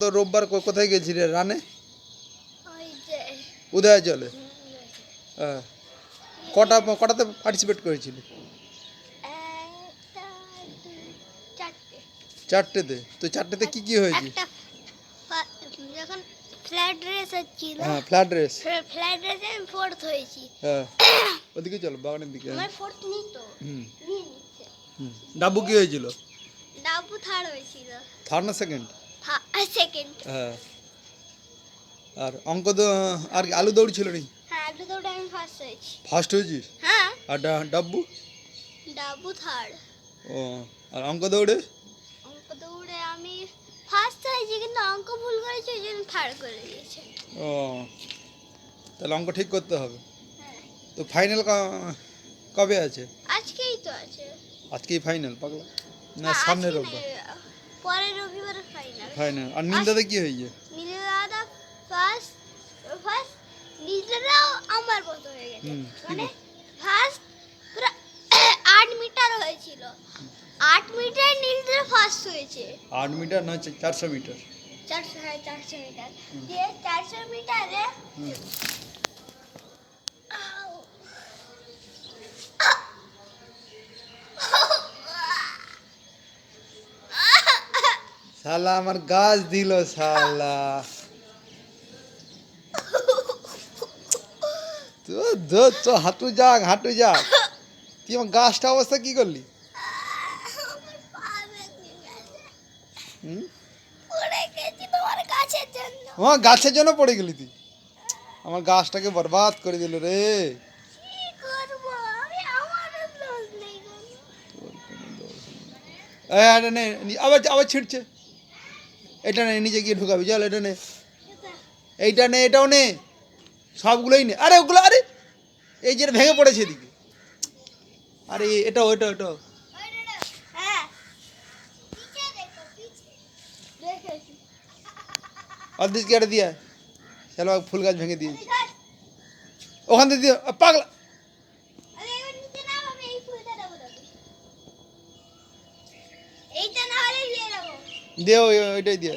তো রোববার কোথায় গেছিলে? রানে? ওই উদয় চলে হ্যাঁ। কটা কটাতে পার্টিসিপেট করেছিলি? চারটেতে? তো চারটেতে কি কি হয়েছে? যখন ফ্ল্যাট রেস হচ্ছিল হ্যাঁ ফ্ল্যাট রেস ফ্ল্যাট রেসে আমি ফোর্থ হয়েছি। হ্যাঁ। ওদিকে চলো বাগানের দিকে। আমার ফোর্থ নেই তো। হুম। ডাব্বু কি হয়েছিল? ডাবু থার্ড হয়েছিল। থার্ড না সেকেন্ড সেকেন্ড হ্যাঁ। আর অঙ্ক আর আলু দৌড় ছিল নি হ্যাঁ আলু দৌড়ে আমি ফার্স্ট হয়েছি। ফার্স্ট হয়েছিস? হ্যাঁ। আর ডা- ডাব্বু? থার্ড ও আর অঙ্ক দৌড়ে? অঙ্ক দৌড়ে আমি ফার্স্ট হয়েছি কিন্তু অঙ্ক ভুল করেছি ওই জন্য থার্ড করে দিয়েছে। ও তাহলে অঙ্ক ঠিক করতে হবে। হ্যাঁ। তো ফাইনাল কবে আছে? আজকেই তো আছে। আজকেই ফাইনাল পাগলা। না না, সামনের আজকে রোববার। পরের রবিবারে না। আর নীল দাদা কি হয়েছে? নীল দাদা ফার্স্ট ফার্স্ট নীল দাদাও আমার মতো হয়ে গেছে। মানে ফার্স্ট পুরো আট মিটার হয়েছিল। আট মিটার নীল দাদা ফার্স্ট হয়েছে। আট মিটার না চারশো মিটার। চারশো হ্যাঁ চারশো মিটার। দিয়ে চারশো মিটারে হুম। আউ। শালা, আমার গাছ দিল, শালা। তো হাঁটু যাক হাঁটু যাক। তুই আমার গাছটা অবস্থা কি করলি? আমার গাছের জন্য পড়ে গেলি তুই। আমার গাছটাকে বরবাদ করে দিল রে। আবার আবার ছিঁড়ছে। এটা নে, নিচে গিয়ে ঢুকাবি, চল এটা নে। এইটা নে, এটাও নে। সবগুলোই নে। আরে, ওগুলো, আরে, এই যে ভেঙে পড়েছে এদিকে। আরে, এটাও এটাও এটাও। অর্ধেক কেটে দিয়ে চলো ফুল গাছ ভেঙে দিয়েছি। ওখান থেকে দিয়ে পাগলা। দিয়ে ওই- ওইটাই দিয়ে